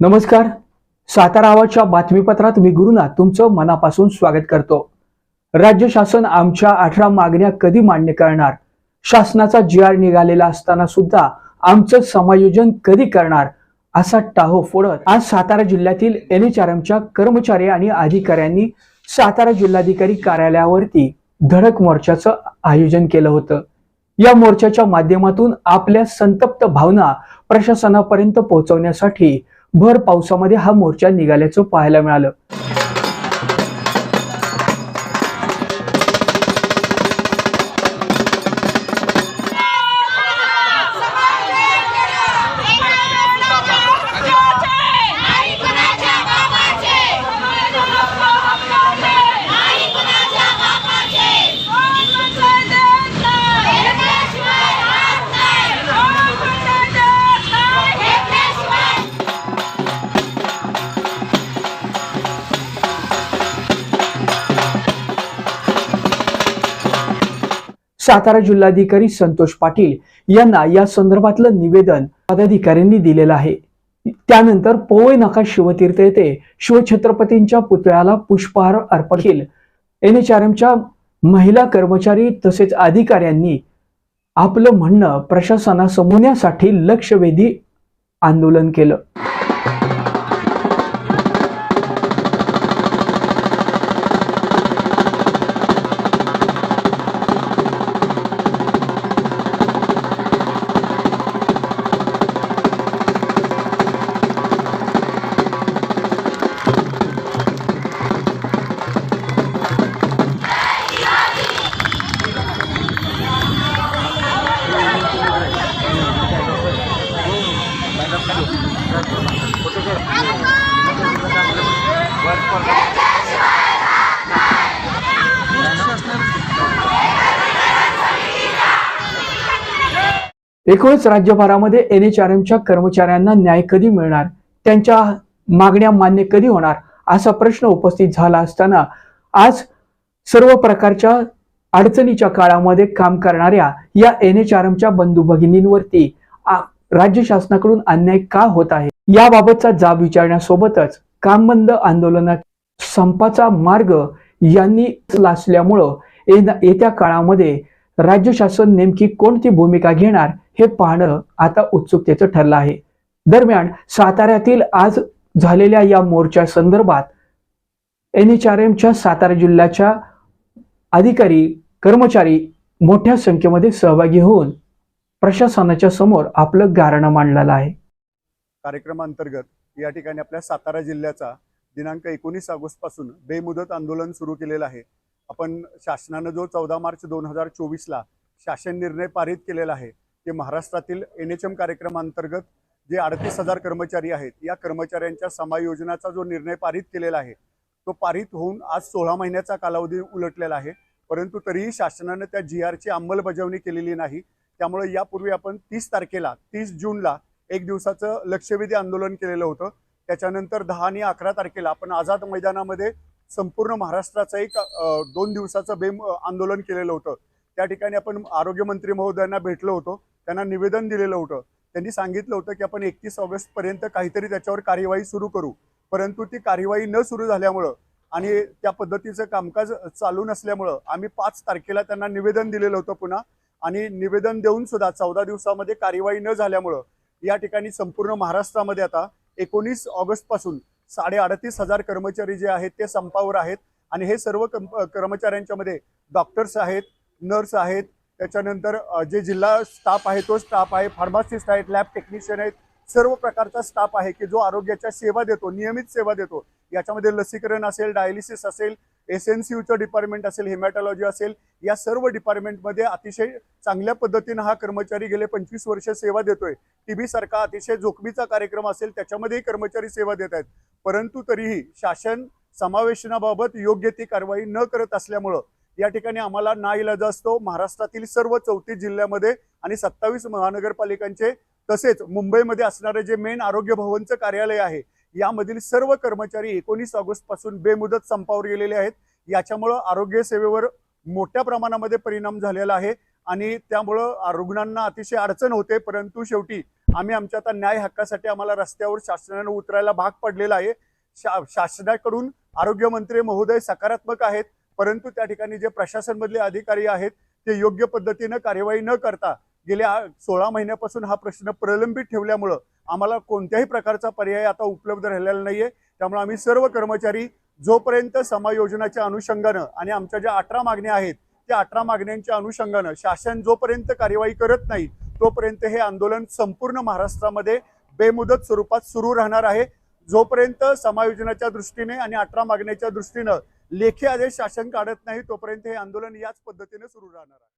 नमस्कार. सातारा आवाजच्या बातमीपत्रात मी गुरुनाथ तुमचं मनापासून स्वागत करतो. राज्य शासन आमच्या अठरा मागण्या कधी मान्य करणार? शासनाचा जी आर निघालेला असताना सुद्धा आमचं समायोजन कधी करणार? असा टाहो फोडत आज सातारा जिल्ह्यातील एनएचआरएमच्या कर्मचारी आणि अधिकाऱ्यांनी सातारा जिल्हाधिकारी कार्यालयावरती धडक मोर्चाचं आयोजन केलं होतं. या मोर्चाच्या माध्यमातून आपल्या संतप्त भावना प्रशासनापर्यंत पोहोचवण्यासाठी भर पावसामध्ये हा मोर्चा निघाल्याचं पाहायला मिळालं. सातारा जिल्हाधिकारी संतोष पाटील यांना या संदर्भातलं निवेदन पदाधिकाऱ्यांनी दिलेलं आहे. त्यानंतर पोवई नाका शिवतीर्थ येथे शिवछत्रपतींच्या पुतळ्याला पुष्पहार अर्पण केलं. एनएचआरएमच्या महिला कर्मचारी तसेच अधिकाऱ्यांनी आपलं म्हणणं प्रशासनासमोरण्यासाठी लक्षवेधी आंदोलन केलं. एकूणच राज्यभरामध्ये एनएचआरएमच्या कर्मचाऱ्यांना न्याय कधी मिळणार? त्यांच्या मागण्या मान्य कधी होणार? असा प्रश्न उपस्थित झाला असताना आज सर्व प्रकारच्या अडचणीच्या काळामध्ये काम करणाऱ्या या एनएचआरएमच्या बंधू भगिनींवरती राज्य शासनाकडून अन्याय का होत आहे? याबाबतचा जाब विचारण्यासोबतच काम बंद आंदोलनात संपाचा मार्ग यांनी असल्यामुळं येत्या काळामध्ये राज्य शासन नेमकी कोणती भूमिका घेणार हे पाहणं आता उत्सुकतेचं ठरलं आहे. दरम्यान साताऱ्यातील आज झालेल्या या मोर्चा संदर्भात एनएचआरएमच्या सातारा जिल्ह्याच्या अधिकारी कर्मचारी मोठ्या संख्येमध्ये सहभागी होऊन प्रशासनाच्या समोर आपलं गारणं मांडलेलं आहे. कार्यक्रमांतर्गत या ठिकाणी आपल्या सातारा जिल्ह्याचा दिनांक एकोणीस ऑगस्टपासून बेमुदत आंदोलन सुरू केलेलं आहे. आपण शासनानं जो चौदा मार्च दोन हजार चोवीसला शासन निर्णय पारित केलेला आहे ते महाराष्ट्रातील एन एच एम कार्यक्रमांतर्गत जे अडतीस हजार कर्मचारी आहेत या कर्मचाऱ्यांच्या समायोजनाचा जो निर्णय पारित केलेला आहे तो पारित होऊन आज सोळा महिन्याचा कालावधी उलटलेला आहे. परंतु तरीही शासनानं त्या जी आरची अंमलबजावणी केलेली नाही. त्यामुळे यापूर्वी आपण तीस तारखेला तीस जूनला एक दिवसाचं लक्षवेधी आंदोलन केलेलं होतं. त्याच्यानंतर दहा आणि अकरा तारखेला आपण आझाद मैदानामध्ये संपूर्ण महाराष्ट्राचं एक दोन दिवसाचं बेम आंदोलन केलेलं होतं. त्या ठिकाणी आपण आरोग्यमंत्री महोदयांना भेटलो होतो. त्यांना निवेदन दिलेलं होतं. त्यांनी सांगितलं होतं की आपण एकतीस ऑगस्टपर्यंत काहीतरी त्याच्यावर कार्यवाही सुरू करू. परंतु ती कार्यवाही न सुरू झाल्यामुळं आणि त्या पद्धतीचं कामकाज चालू नसल्यामुळं आम्ही पाच तारखेला त्यांना निवेदन दिलेलं होतं पुन्हा. आणि निवेदन देऊन सुद्धा चौदा दिवसामध्ये कार्यवाही न झाल्यामुळं या ठिकाणी संपूर्ण महाराष्ट्रामध्ये आता एकोणीस ऑगस्टपासून साडे अडतीस हजार कर्मचारी जे आहेत ते संपावर आहेत. आणि हे सर्व कम- कर्मचाऱ्यांच्यामध्ये डॉक्टर्स आहेत नर्स आहेत. त्याच्यानंतर जे जिल्हा स्टाफ आहे तो स्टाफ आहे फार्मासिस्ट आहेत लॅब टेक्निशियन आहेत. सर्व प्रकारचा स्टाफ आहे की जो आरोग्याच्या सेवा देतो नियमित सेवा देतो. याच्यामध्ये लसीकरण असेल डायलिसिस असेल एस एन सी यूचं डिपार्टमेंट असेल हेमॅटॉलॉजी असेल या सर्व डिपार्टमेंटमध्ये अतिशय चांगल्या पद्धतीनं हा कर्मचारी गेले पंचवीस वर्ष सेवा देतोय. टीबी सारखा अतिशय जोखमीचा कार्यक्रम असेल त्याच्यामध्येही कर्मचारी सेवा देत आहेत. परंतु तरीही शासन समावेशनाबाबत योग्य ती कारवाई न करत असल्यामुळं या ठिकाणी आम्हाला ना इलाज असतो. महाराष्ट्रातील सर्व चौतीस जिल्ह्यामध्ये आणि सत्तावीस महानगरपालिकांचे तसेच मुंबईमध्ये असणारे जे मेन आरोग्य भवनचं कार्यालय आहे यामधील सर्व कर्मचारी एकोणीस ऑगस्टपासून बेमुदत संपावर गेलेले आहेत. याच्यामुळं आरोग्य सेवेवर मोठ्या प्रमाणामध्ये परिणाम झालेला आहे आणि त्यामुळं रुग्णांना अतिशय अडचण होते. परंतु शेवटी आम्ही आमच्या आता न्याय हक्कासाठी आम्हाला रस्त्यावर शासनानं उतरायला भाग पडलेला आहे. शा शासनाकडून आरोग्यमंत्री महोदय सकारात्मक आहेत. परंतु त्या ठिकाणी जे प्रशासनमधले अधिकारी आहेत ते योग्य पद्धतीनं कार्यवाही न करता गेल्या सोळा महिन्यापासून हा प्रश्न प्रलंबित ठेवल्यामुळं आम्हाला कोणत्याही प्रकारचा पर्याय आता उपलब्ध राहिलेला नाहीये. त्यामुळे आम्ही सर्व कर्मचारी जोपर्यंत समायोजनाच्या अनुषंगानं आणि आमच्या ज्या अठरा मागण्या आहेत त्या अठरा मागण्यांच्या अनुषंगानं शासन जोपर्यंत कार्यवाही करत नाही तोपर्यंत हे आंदोलन संपूर्ण महाराष्ट्रामध्ये बेमुदत स्वरूपात सुरू राहणार आहे. जोपर्यंत समायोजनाच्या दृष्टीने आणि अठरा मागण्याच्या दृष्टीनं लेखी आदेश शासन काढत नाही तोपर्यंत हे आंदोलन याच पद्धतीने सुरू राहणार आहे.